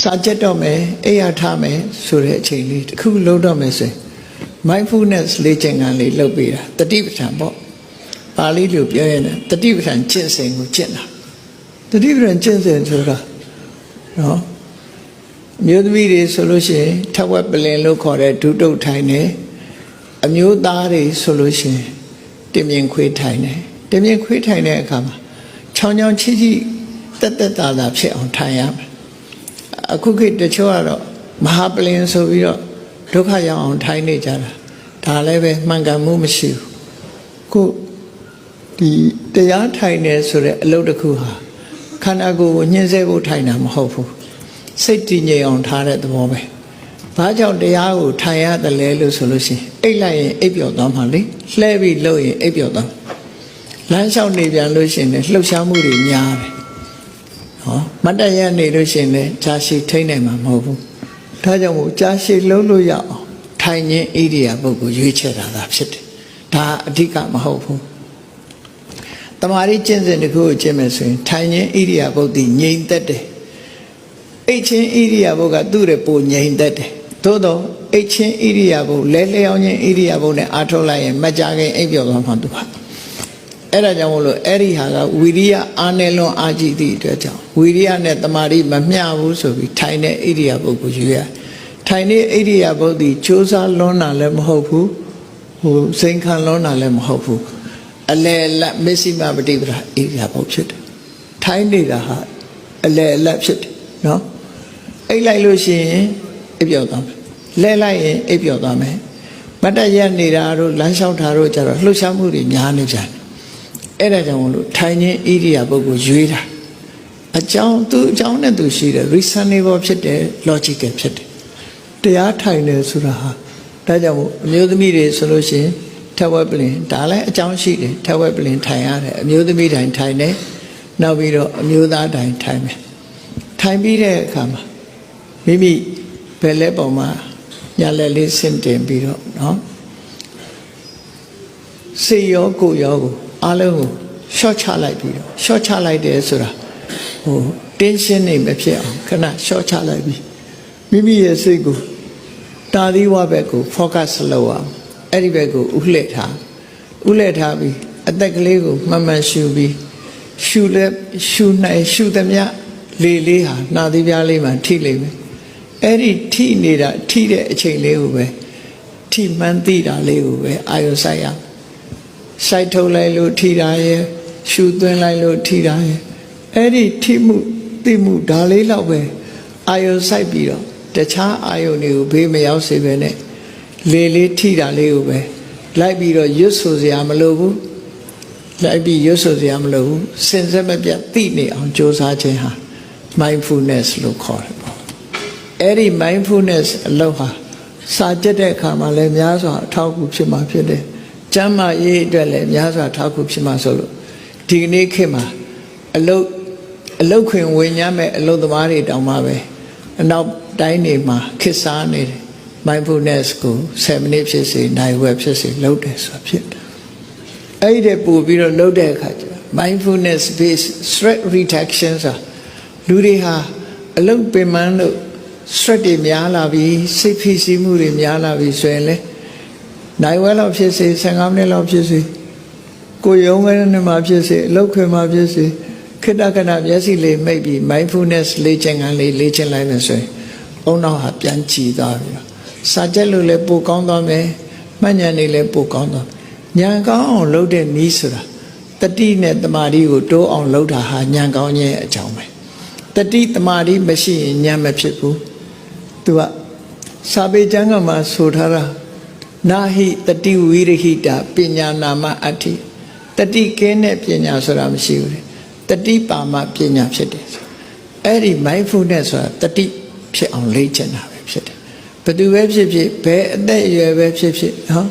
စာကြက်တော့မယ်အိယာထားမယ်ဆိုတဲ့အချိန်လေးတစ်ခုလုံးတော့မယ်ဆိုရင် mindfulness လေ့ကျင့်ခန်းလေးလုပ်ပေးတာတတိပဋ္ဌာန်ပေါ့ပါဠိလိုပြောရင်လည်းတတိပဋ္ဌာန်ကျင့်စဉ်ကိုကျင့်တာတတိပဋ္ဌာန်ကျင့်စဉ်ဆိုတာနော်အမျိုးသမီးတွေဆိုလို့ရှိရင်ထက်ဝက်ပလင်လို့ခေါ်တဲ့ဒုတုတ်ထိုင်နေအမျိုးသားတွေဆိုလို့ရှိရင်တင်မြင်ခွေးထိုင်နေတင်မြင်ခွေးထိုင်တဲ့အခါမှာချောင်းချောင်းချီချီတက်တက်တာတာဖြစ်အောင်ထိုင်ရမယ် အခုခေတ်တချို့ကတော့မဟာပလင်ဆိုပြီးတော့ဒုက္ခရောက်အောင်ထိုင်းနေကြတာဒါလည်းပဲမှန်ကန်မှုမရှိဘူးခုဒီတရားထိုင်နေဆိုတဲ့အလုပ်တစ်ခုဟာခန္ဓာကိုယ်ကိုညှင်းဆဲဖို့ထိုင်တာမဟုတ်ဘူးစိတ်တည်ငြိမ်အောင်ထားတဲ့သဘောပဲဘာကြောင့်တရားကိုထိုင်ရတယ်လဲလို့ဆိုလို့ရှိရင်အိတ်လိုက်ရင်အိပ်ပျော်သွားမှာလေလှဲပြီးလှုပ်ရင်အိပ်ပျော်သွားလမ်းလျှောက်နေပြန်လို့ရှိရင်လည်းလှုပ်ရှားမှုတွေများတယ် ဟောမတ်တရနေလို့ရှိရင်လည်းဂျာရှိထိမ့်နိုင်မှာမဟုတ်ဘူးဒါကြောင့်မို့ဂျာရှိလုံးလို့ရအောင်ထိုင်ခြင်းဣရိယာပုဂ္ဂိုလ်ရွေးချယ်တာသာဖြစ်တယ်ဒါအဓိကမဟုတ်ဘူးတမာရီကျင့်စဉ်တစ်ခုကိုကျင့်မယ်ဆိုရင်ထိုင်ခြင်းဣရိယာပုဂ္ဂိုလ်ငြိမ်သက်တယ်အိတ်ချင်းဣရိယာပုဂ္ဂိုလ်ကသူ့ရဲ့ပုံငြိမ်သက်တယ်သို့တော့အိတ်ချင်းဣရိယာပုဂ္ဂိုလ်လဲလျောင်းခြင်းဣရိယာပုဂ္ဂိုလ်နဲ့အားထုတ်လိုက်ရင်မကြခင်အိပ်ပျော်သွားမှသူဟာ အဲ့ဒါကြောင့်မို့လို့အဲ့ဒီဟာကဝီရိယအားနဲ့လွန်အားကြီးသည့်အတွက်ကြောင့်ဝီရိယနဲ့တမာတိမမျှဘူးဆိုပြီးထိုင်တဲ့ဣရိယာပုဂ္ဂိုလ်ယူရထိုင်တဲ့ဣရိယာပုဂ္ဂိုလ်စ조사လွန်တာလည်းမဟုတ်ဘူးဟိုစိန်ခံလွန်တာလည်းမဟုတ်ဘူးအလေလက်မစ္စည်းမပฏิပဒါဣရိယာပုဂ္ဂိုလ်ဖြစ်တယ်ထိုင်နေတာဟာအလေလက်ဖြစ်တယ်နော်အိတ်လိုက်လို့ရှိရင်အိပ်ပျော်သွားမယ်လဲလိုက်ရင်အိပ်ပျော်သွားမယ်မတ်တရက်နေတာတို့လမ်းလျှောက်တာတို့ကြတော့လှုပ်ရှားမှုတွေများနေကြတယ် အဲ့ဒါကြောင့်မလို့ထိုင်ခြင်းဣရိယာပုဂ္ဂိုလ်ရွေးတာအကြောင်းသူအကြောင်းနဲ့သူရှိတယ် reasonable ဖြစ်တယ် logical ဖြစ်တယ်တရားထိုင်တယ်ဆိုတာဟာဒါကြောင့်မို့အမျိုးသမီးတွေဆိုလို့ရှိရင်ထက်ဝက်ပလင်ဒါလည်းအကြောင်းရှိတယ်ထက်ဝက်ပလင်ထိုင်ရတယ်အမျိုးသမီးတိုင်းထိုင်တယ်နောက်ပြီးတော့အမျိုးသားတိုင်းထိုင်မယ်ထိုင်ပြီးတဲ့အခါမှာမိမိဘယ်လဲပေါ်မှာညာလက်လေးဆင့်တင်ပြီးတော့เนาะ စေရောကိုယ်ရောကို အားလုံးကိုရှော့ချလိုက်ပြီးတော့ရှော့ချလိုက်တယ်ဆိုတာဟိုတင်းရှင်းနေမဖြစ်အောင်ခဏရှော့ချလိုက်ပြီးမိမိရဲ့စိတ်ကိုတာသီဝဘက်ကို focus လုပ်အောင်အဲ့ဒီဘက်ကိုဥလှည့်ထားဥလှည့်ထားပြီးအသက်ကလေးကိုမှန်မှန်ရှူပြီးရှူလဲရှူနိုင်ရှူသမျှလေလေးဟာနှာသီးပြားလေးမှာထိလိမ့်မယ်အဲ့ဒီထိနေတာထိတဲ့အချိန်လေးကိုပဲထိမှန်းသိတာလေးကိုပဲအာရုံစိုက်ရအောင် စိုက်ထုတ်လိုက်လို့ထိတာရဲ့ရှူသွင်းလိုက်လို့ထိတာရဲ့အဲ့ဒီထိမှုသိမှုဒါလေးတော့ပဲအာယုံစိုက်ပြီးတော့တခြားအာယုံတွေကိုဘေးမရောက်စေပဲနဲ့လေလေးထိတာလေးကိုပဲလိုက်ပြီးတော့ရွတ်ဆိုစရာမလိုဘူးလိုက်ပြီးရွတ်ဆိုစရာမလိုဘူးစင်စက်မပြတ်သိနေအောင်ကြိုးစားခြင်းဟာ mindfulness လို့ခေါ်တယ်ပေါ့အဲ့ဒီ mindfulness အလုပ်ဟာစာကြက်တဲ့အခါမှာလည်းများစွာအထောက်အကူဖြစ်မှာဖြစ်တယ် ကျမ်းမာရေးအတွက်လည်းများစွာအထောက်အကူဖြစ်မှာဆိုလို့ဒီကနေ့ခေတ်မှာအလုတ်အလုတ်ခွင်ဝင်ရမယ်အလုတ်သမားတွေတောင်မှပဲအနောက်တိုင်းနေမှာခေတ်စားနေတယ် mindfulness ကို7မိနစ်ဖြစ်စေနိုင်ဝက်ဖြစ်စေလုပ်တယ်ဆိုတာဖြစ်တယ်အဲ့ဒီပို့ပြီးတော့လုပ်တဲ့အခါကျ mindfulness based stress reduction ဆိုတာလူတွေဟာအလုတ်ပင်ပန်းလို့ stress တွေများလာပြီးစိတ်ဖိစီးမှုတွေများလာပြီးဆိုရင်လေ နိုင်ဝဲလောက်ဖြစ်စေ15မိနစ်လောက်ဖြစ်စေကိုယ်ရုံးကနေမှာဖြစ်စေအလုတ်ခွင်မှာဖြစ်စေခိတ္တကနာမျက်စိလေးမိတ်ပြီး mindfulness လေ့ကျင့်ခန်းလေးလေ့ကျင့်လိုက်မယ်ဆိုရင်အုံနောက်ဟာပြန်ကြည်သွားပြီစာချက်လို့လည်းပိုကောင်းသွားမယ်မှတ်ဉာဏ်လေးလည်းပိုကောင်းသွားဉာဏ်ကောင်းအောင်လုပ်တဲ့နည်းဆိုတာတတိနဲ့တမာတိကိုတိုးအောင်လုပ်တာဟာဉာဏ်ကောင်းခြင်းအကြောင်းပဲတတိတမာတိမရှိရင်ဉာဏ်မဖြစ်ဘူးသူကစာပေကျမ်းကမှာဆိုထားတာ နာဟိတတိဝိရဟိတာပညာနာမအတ္တိတတိကင်းတဲ့ပညာဆိုတာမရှိဘူးလေတတိပါမပညာဖြစ်တယ်ဆိုအဲ့ဒီ mindfulness ဆိုတာတတိဖြစ်အောင်လေ့ကျင့်တာပဲဖြစ်တယ်ဘယ်သူပဲဖြစ်ဖြစ်ဘယ်အသက်အရွယ်ပဲဖြစ်ဖြစ်နော်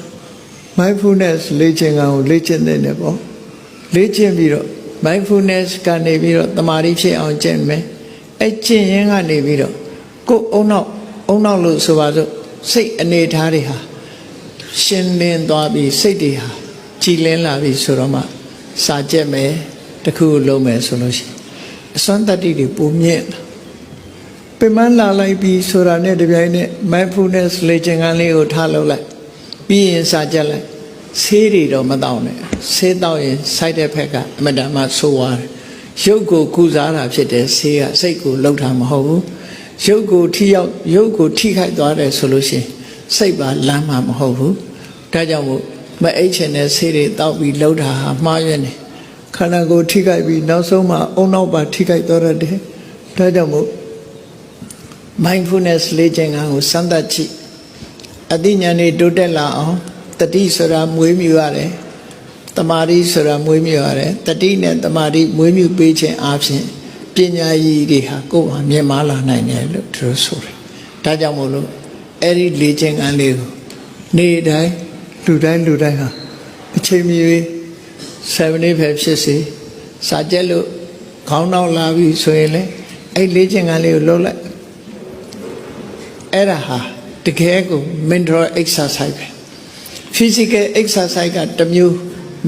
mindfulness လေ့ကျင့်ကောင်ကိုလေ့ကျင့်တဲ့နေပေါ့လေ့ကျင့်ပြီးတော့ mindfulness ကနေပြီးတော့တမာတိဖြစ်အောင်ကျင့်မယ်အဲ့ကျင့်ရင်ကနေပြီးတော့ကိုယ်အုံနောက်အုံနောက်လို့ဆိုပါစို့စိတ်အနေထားတွေဟာ ရှင်းလင်းသွားပြီးစိတ်တွေဟာကြည်လင်းလာပြီဆိုတော့မှစာကြက်မယ်တခုလုံးမယ်ဆိုလို့ရှိရင်အစွမ်းတတ္တိတွေပုံမြင့်လာပင်မလာလိုက်ပြီဆိုတာနဲ့တပြိုင်နက် mindfulness လေ့ကျင့်ခန်းလေးကိုထားလုပ်လိုက်ပြီးရင်စာကြက်လိုက်ဆေးတွေတော့မတောင်းနဲ့ဆေးတောက်ရင် side effect ကအမတန်မှဆိုးသွားတယ်ရုပ်ကိုကုစားတာဖြစ်တဲ့ဆေးကစိတ်ကိုလှုပ်တာမဟုတ်ဘူးရုပ်ကိုထိရောက်ရုပ်ကိုထိခိုက်သွားတယ်ဆိုလို့ရှိရင် စိတ်ပါလမ်းမှာမဟုတ်ဘူးဒါကြောင့်မို့မအိတ်ချင်တဲ့ဆေးတွေတောက်ပြီးလှုပ်တာဟာမှားရွံ့နေခန္ဓာကိုယ်ထိခိုက်ပြီးနောက်ဆုံးမှအုံနောက်ပါထိခိုက်သွားတတ်တယ်ဒါကြောင့်မို့ mindfulness လေ့ကျင့်ခန်းကိုစမ်းသပ်ကြည့်အသိဉာဏ်တွေတိုးတက်လာအောင်တတိဆိုတာမွေးမြူရတယ်တမာတိဆိုတာမွေးမြူရတယ်တတိနဲ့တမာတိမွေးမြူပေးခြင်းအပြင်ပညာရည်တွေဟာကိုယ်ဟာမြင်မာလာနိုင်တယ်လို့သူတို့ဆိုတယ်ဒါကြောင့်မို့လို့ အဲ့ဒီလေ့ကျင့်ခန်းလေးကိုနေ့တိုင်းလူတိုင်းလူတိုင်းဟာအချိန်မီ7 day ပဲဖြစ်စေစာကြက်လို့ခေါင်းနောက်လာပြီဆိုရင်လေအဲ့လေ့ကျင့်ခန်းလေးကိုလုပ်လိုက်အဲ့ဒါဟာတကယ်ကို mental exercise ပဲ physical exercise ကတစ်မျိုး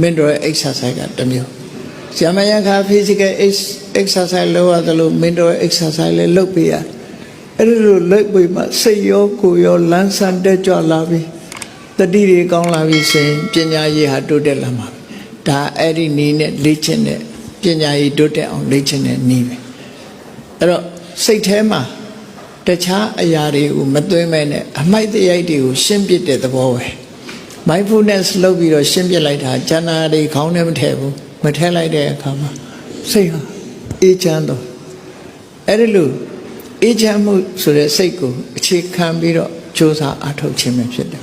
mental exercise ကတစ်မျိုးဆရာမယခါ physical ex- exercise လုပ်ရတယ်လို့ mental exercise လည်းလုပ်ပေးရ အဲ့ဒီလိုလုပ်ပြီးမှစိတ်ရောကိုယ်ရောလန်းဆန်းတက်ကြွလာပြီတတိတွေကောင်းလာပြီဆိုရင်ပညာရေးဟာတိုးတက်လာမှာပဲဒါအဲ့ဒီနည်းနဲ့လေ့ကျင့်တဲ့ပညာရေးတိုးတက်အောင်လေ့ကျင့်တဲ့နည်းပဲအဲ့တော့စိတ်ထဲမှာတခြားအရာတွေကိုမသွင်းမဲနဲ့အမိုက်တရိုက်တွေကိုရှင်းပစ်တဲ့သဘောပဲ mindfulness လုပ်ပြီးတော့ရှင်းပစ်လိုက်တာဉာဏ်တွေခေါင်းထဲမထည့်ဘူးမထည့်လိုက်တဲ့အခါမှာစိတ်ဟာအေးချမ်းတော့အဲ့ဒီလို အေးချမ်းမှုဆိုတဲ့စိတ်ကိုအခြေခံပြီးတော့စ조사အထုတ်ခြင်းပဲဖြစ်တယ်